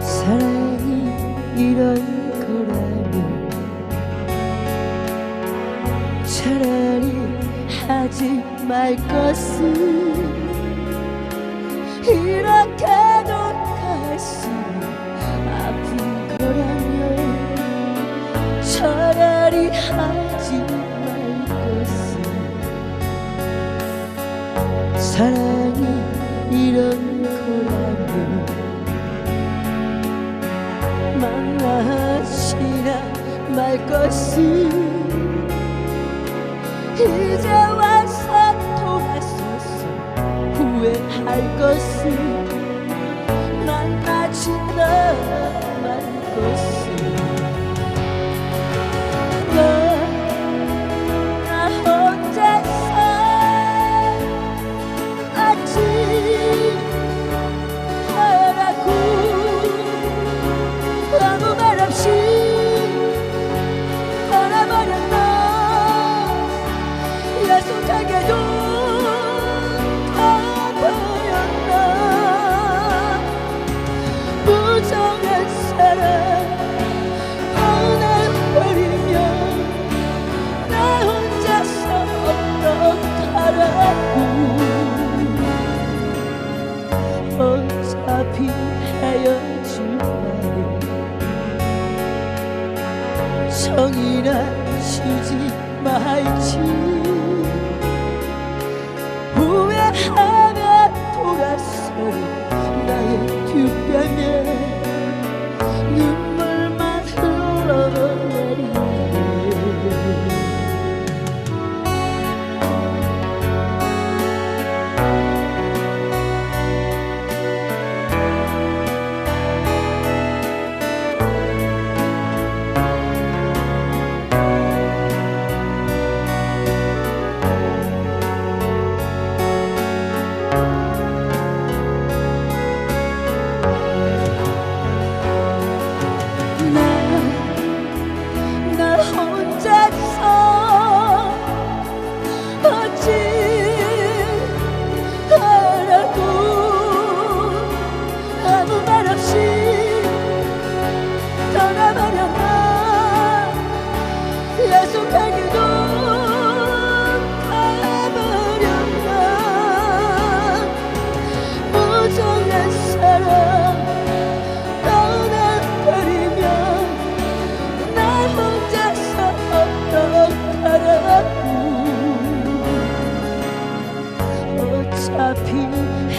사랑이 이런 거라면 차라리 하지 말 것을 이렇게도 갈수 아픈 거라면 차라리 하지 말 것을 사랑이 이런 거라면 만나지나 말 것을 이제 와서 돌아서서. 후회할 것을 만나지나 말 것을 어차피 헤어질 바에 성이나 쉬지 말지. 후회하며 돌아설 나의 뒷편에 어차피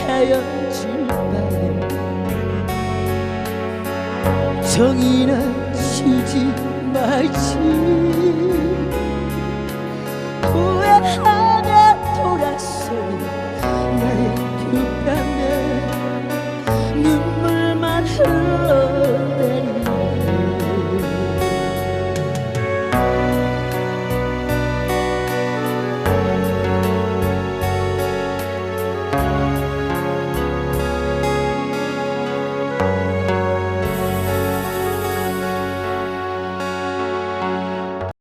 헤어질 바에 정이나 쉬지 말지 후회하